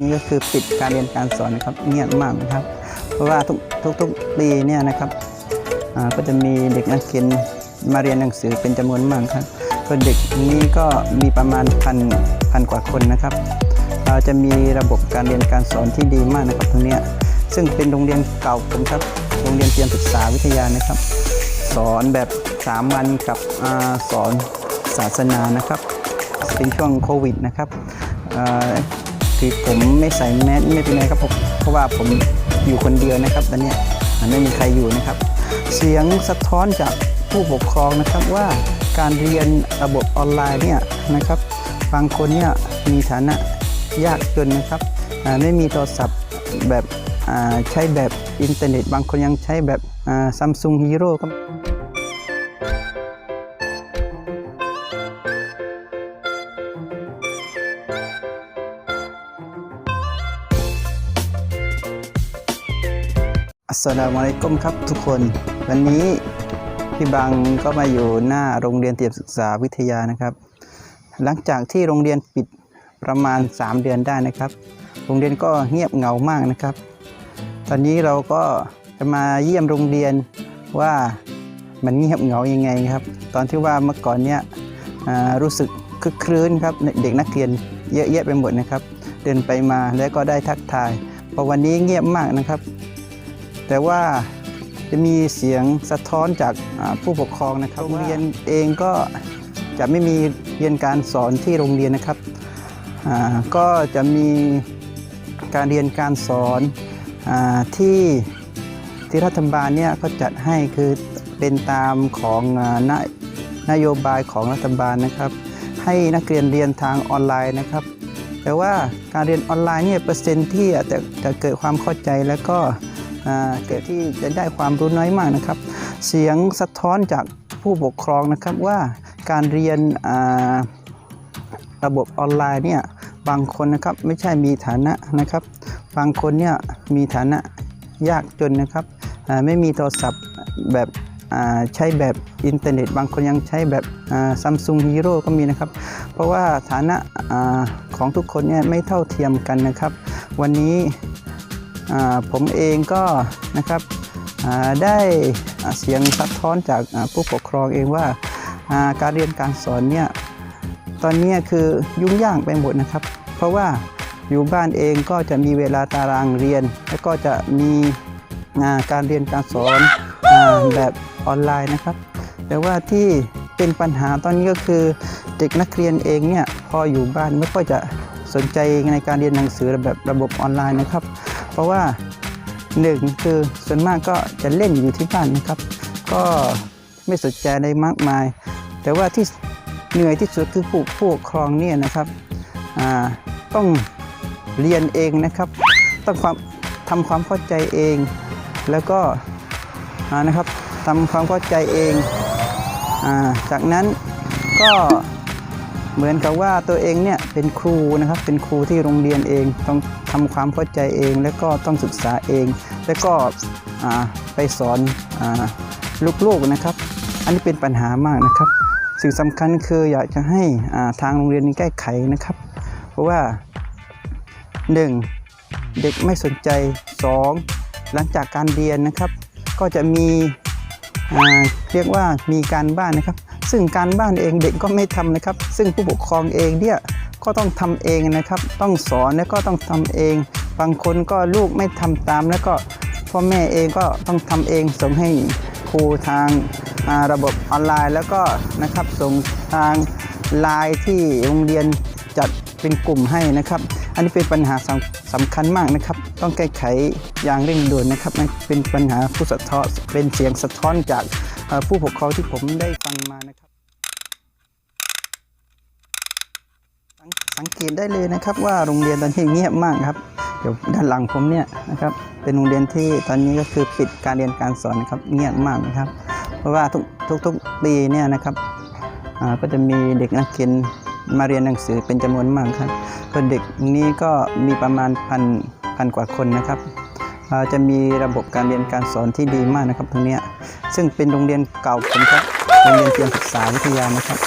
นี่ก็คือปิดการเรียนการสอนนะครับเงียบมากนะครับ เพราะว่าทุกทุกทุกปีเนี่ยนะครับก็จะมีเด็กนักเรียนมาเรียนหนังสือเป็นจำนวนมากครับก็เด็กนี้ก็มีประมาณพันพันกว่าคนนะครับ เราจะมีระบบการเรียนการสอนที่ดีมากนะครับตรงนี้ซึ่งเป็นโรงเรียนเก่าผมครับโรงเรียนเตรียมศึกษาวิทยานะครับ สอนแบบ 3 วันกับอสอนศาสนานะครับ เป็นช่วงโควิดนะครับ คือผมไม่ใส่แมสไม่เป็นไรครับผมเพราะว่าผมอยู่คนเดียวนะครับตอนเนี้ยไม่มีใครอยู่นะครับ เสียงสะท้อนจากผู้ปกครองนะครับว่าการเรียนระบบออนไลน์เนี่ยนะครับบางคนเนี่ยมีฐานะยากจนนะครับไม่มีโทรศัพท์แบบใช้แบบอินเทอร์เน็ต บางคนยังใช้แบบซัมซุงฮีโร่ก็อัส สลามอะลัยกุมครับทุกคน วันนี้พี่บังก็มาอยู่หน้าโรงเรียนเตรียมศึกษาวิทยานะครับ หลังจากที่โรงเรียนปิดประมาณ 3 เดือนได้นะครับ โรงเรียนก็เงียบเหงามากนะครับ ตอนนี้เราก็จะมาเยี่ยมโรงเรียนว่ามันเงียบเหงายังไงครับ ตอนที่ว่าเมื่อก่อนเนี่ยรู้สึกคึกครื้นครับเด็กนักเรียนเยอะแยะไปหมดนะครับ เดินไปมาแล้วก็ได้ทักทายพอวันนี้เงียบมากนะครับ แต่ว่าจะมีเสียงสะท้อนจากอ่าผู้ปกครองนะครับโรงเรียนเองก็จะไม่มีเรียนการสอนที่โรงเรียนนะครับอ่าก็จะมีการเรียนการสอนอาที่ที่รัฐบาลเนี่ยก็จัดให้คือเป็นตามของอ่านนโยบายของรัฐบาลนะครับ ให้นักเรียนเรียนทางออนไลน์นะครับ แต่ว่าการเรียนออนไลน์เนี่ยเปอร์เซ็นต์ที่จะจะเกิดความเข้าใจแล้วก็อ่า เกิดที่จะได้ความรู้น้อยมากนะครับ เสียงสะท้อนจากผู้ปกครองนะครับว่าการเรียนระบบออนไลน์เนี่ยบางคนนะครับไม่ใช่มีฐานะนะครับ บางคนเนี่ยมีฐานะยากจนนะครับไม่มีโทรศัพท์แบบใช้แบบอินเทอร์เน็ต บางคนยังใช้แบบซัมซุงฮีโร่ก็มีนะครับ เพราะว่าฐานะอาของทุกคนเนี่ยไม่เท่าเทียมกันนะครับ วันนี้ ผมเองก็นะครับได้เสียงสะท้อนจากผู้ปกครองเองว่าการเรียนการสอนเนี่ยตอนนี้คือยุ่งยากไปหมดนะครับ เพราะว่าอยู่บ้านเองก็จะมีเวลาตารางเรียน แล้วก็จะมีการเรียนการสอนอแบบออนไลน์นะครับ แต่ว่าที่เป็นปัญหาตอนนี้ก็คือเด็กนักเรียนเองเนี่ยพออยู่บ้านไม่ค่อยจะสนใจในการเรียนหนังสือแบบระบบออนไลน์นะครับ เพราะว่าหนึ่งคือส่วนมากก็จะเล่นอยู่ที่บ้านนะครับ ก็ไม่สนใจอะไรมากมาย แต่ว่าที่เหนื่อยที่สุดคือผู้ผู้ปกครองเนี่ยนะครับต้องเรียนเองนะครับ ต้องความทำความเข้าใจเอง แล้วก็นะครับทำความเข้าใจเองอาจากนั้นก็เหมือนกับว่าตัวเองเนี่ยเป็นครูนะครับเป็นครูที่โรงเรียนเองต้อง ทำความเข้าใจเอง แล้วก็ต้องศึกษาเอง แล้วก็ไปสอนอลูกๆนะครับ อันนี้เป็นปัญหามากนะครับ สิ่งสำคัญคืออยากจะให้ทางโรงเรียนนี้แก้ไขนะครับ เพราะว่า 1. เด็กไม่สนใจ 2. หลังจากการเรียนนะครับ ก็จะมีเรียกว่ามีการบ้านนะครับ ซึ่งการบ้านเองเด็กก็ไม่ทำนะครับ ซึ่งผู้ปกครองเองเนี่ย ก็ต้องทำเองนะครับ ต้องสอนแล้วก็ต้องทำเอง บางคนก็ลูกไม่ทำตาม แล้วก็พ่อแม่เองก็ต้องทำเองส่งให้ครูทางาระบบออนไลน์ แล้วก็นะครับส่งทางไลน์ที่โรงเรียนจัดเป็นกลุ่มให้นะครับ อันนี้เป็นปัญหาสำสำคัญมากนะครับ ต้องแก้ไขอย่างเร่งด่วนนะครับนั่นเป็นปัญหาผู้สะท้อนเป็นเสียงสะท้อนจากผู้ปกครองที่ผมได้ฟังมานะครับ สังเกตได้เลยนะครับว่าโรงเรียนตอนนี้เงียบมากครับเดี๋ยวด้านหลังผมเนี่ยนะครับเป็นโรงเรียนที่ตอนนี้ก็คือปิดการเรียนการสอนนะครับเงียบมากนะครับ เพราะว่าทุกทุกทุกปีเนี่ยนะครับก็จะมีเด็กนักเรียนมาเรียนหนังสือเป็นจำนวนมากครับก็เด็กนี้ก็มีประมาณพันพันกว่าคนนะครับจะมีระบบการเรียนการสอนที่ดีมากนะครับตรงเนี้ยซึ่งเป็นโรงเรียนเก่าผมครับโรงเรียนเตรียมศึกษาวิทยานะครับ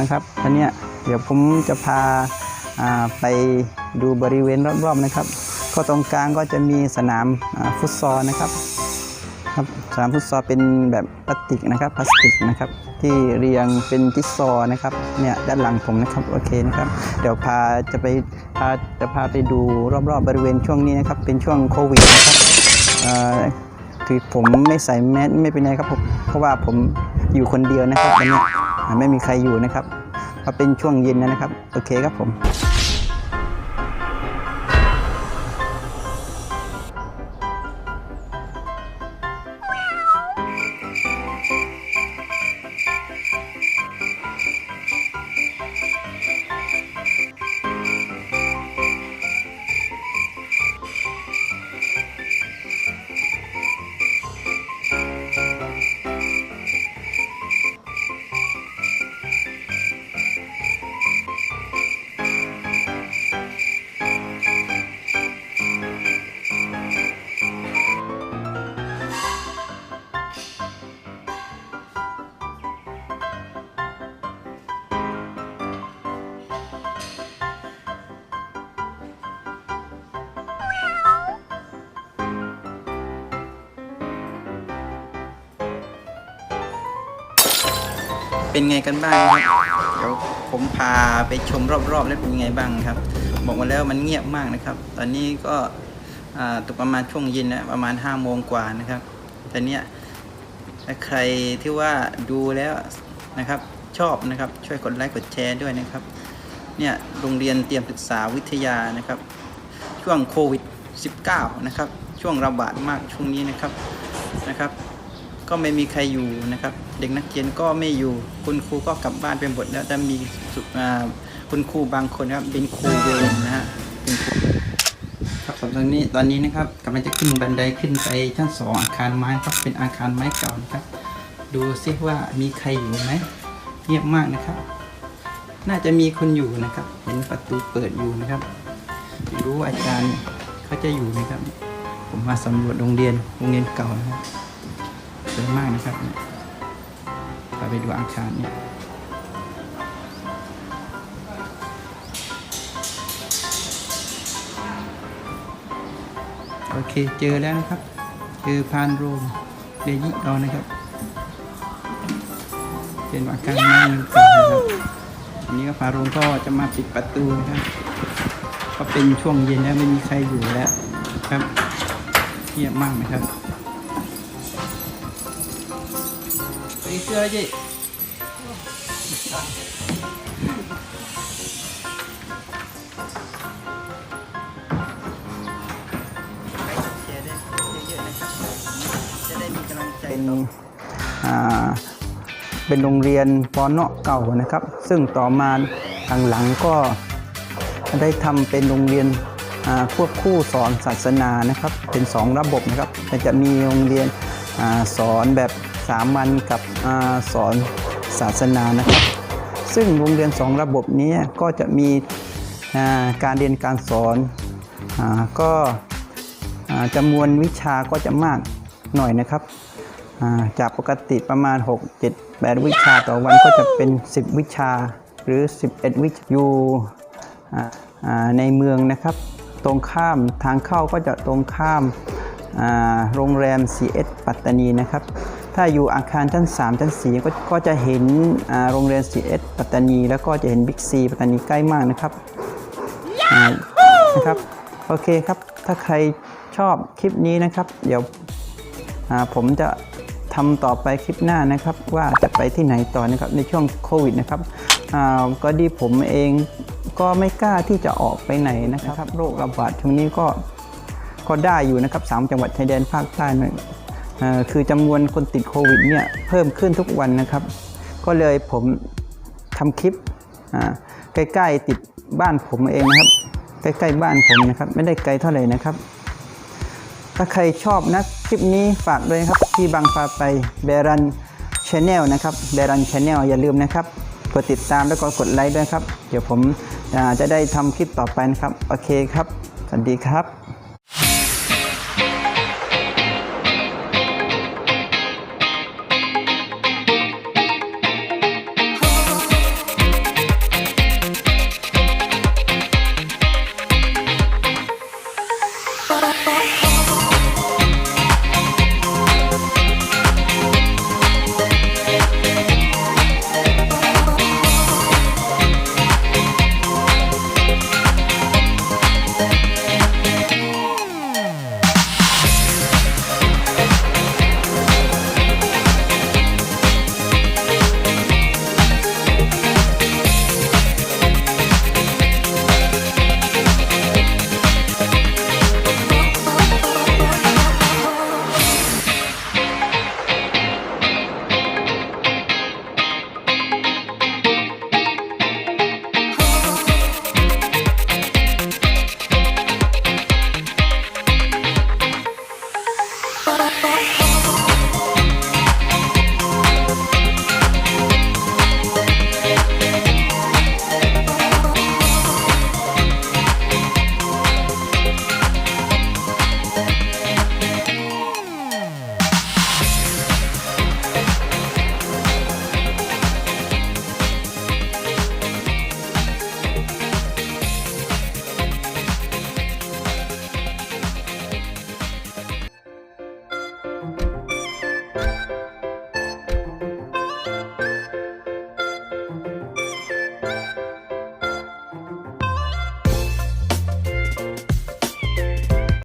นะครับอันเนี้ย เดี๋ยวผมจะพาาไปดูบริเวณรอบๆนะครับ ก็ตรงกลางก็จะมีสนามาฟุตซอลนะครับครับสนามฟุตซอลเป็นแบบพลาสติกนะครับพลาสติกนะครับ ที่เรียงเป็นจิ๊กซอนะครับเนี่ยด้านหลังผมนะครับโอเคนะครับเดี๋ยวพาจะไปพาจะพาไปดูรอบๆบริเวณช่วงนี้นะครับ เป็นช่วงโควิดนะครับเอ่อคือผมไม่ใส่แมสไม่เป็นไรครับผมเพราะว่าผมอยู่คนเดียวนะครับวันนี้ไม่มีใครอยู่นะครับ ถ้าเป็นช่วงเย็นนะครับ โอเคครับผม เป็นไงกันบ้างครับเดี๋ยวผมพาไปชมรอบๆแล้วเป็นไงบ้างครับ บอกมาแล้วมันเงียบมากนะครับ ตอนนี้ก็ตกประมาณช่วงเย็นนะประมาณ5้าโมงกว่านะครับแต่เนี้ยถ้าใครที่ว่าดูแล้วนะครับชอบนะครับช่วยกดไลค์กดแชร์ด้วยนะครับเนี่ยโรงเรียนเตรียมศึกษาวิทยานะครับ ช่วงโควิด -19 นะครับช่วงระบาดมากช่วงนี้นะครับนะครับ ก็ไม่มีใครอยู่นะครับ เด็กนักเรียนก็ไม่อยู่ คุณครูก็กลับบ้านไปหมดแล้วแต่มีคุณครูบางคนนะครับเป็นครูเวรนะฮะเป็นครูครับตอนนี้ตอนนี้นะครับกำลังจะขึ้นบันไดขึ้นไปชั้นสองอาคารไม้ครับเป็นอาคารไม้เก่านะครับ ดูซิว่ามีใครอยู่ไหมเงียบมากนะครับ น่าจะมีคนอยู่นะครับ เห็นประตูเปิดอยู่นะครับรู้อาจารย์เขาจะอยู่ไหมครับ ผมมาสำรวจโรงเรียนโรงเรียนเก่านะครับ สวยมากนะครับพาไปดูอาคารเนี่ยโอเคเจอแล้วนะครับ เจอพานโรงเดยิเรานะครับ เป็นอาคารไม้เมืองเก่านะครับทีนี้ก็พานโรงก็จะมาปิดประตูนะครับ ก็เป็นช่วงเย็นแล้วไม่มีใครอยู่แล้วครับเงียบมากนะครับ Pergi ke aja. เป็นอ่าเป็นโรงเรียนปอนเนาะเก่านะครับ ซึ่งต่อมาทางหลังก็ได้ทำเป็นโรงเรียนอ่าควบคู่สอนศาสนานะครับ เป็น 2 ระบบนะครับจะมีโรงเรียนอาสอนแบบ สามัญกับอสอนศาสนานะครับ ซึ่งโรงเรียน 2 ระบบนี้ก็จะมีการเรียนการสอนอก็จำนวนวิชาก็จะมากหน่อยนะครับ จากปกติประมาณ 6 7 8 วิชาต่อวันก็จะเป็น 10 วิชาหรือ 11 วิชาอยู่ในเมืองนะครับ ตรงข้ามทางเข้าก็จะตรงข้ามโรงแรม CS ปัตตานีนะครับ ถ้าอยู่อาคารชั้น 3 ชั้น 4 ก็ก็จะเห็นอ่าโรงเรียน CS ปัตตานี แล้วก็จะเห็นบิ๊กซีปัตตานีใกล้มากนะครับอ่านะครับโอเคครับถ้าใครชอบคลิปนี้นะครับ เดี๋ยวอ่าผมจะทำต่อไปคลิปหน้านะครับ ว่าจะไปที่ไหนต่อนะครับในช่วงโควิดนะครับอ่าก็ดีผมเองก็ไม่กล้าที่จะออกไปไหนนะครับ โรคระบาดช่วงนี้ก็ก็ได้อยู่นะครับสามจังหวัดชายแดนภาคใต้เนี่ยเอ่อ คือจำนวนคนติดโควิดเนี่ยเพิ่มขึ้นทุกวันนะครับ ก็เลยผมทำคลิปใกล้ๆติดบ้านผมเองนะครับ ใกล้ๆบ้านผมนะครับ ไม่ได้ไกลเท่าไหร่นะครับ ถ้าใครชอบนะคลิปนี้ฝากด้วยครับที่บางพาไปเบรันชาแนลนะครับเบรันชาแนลอย่าลืมนะครับกดติดตามแล้วก็กดไลค์ด้วยครับ เดี๋ยวผมจะได้ทำคลิปต่อไปนะครับ โอเคครับ สวัสดีครับ butterfly.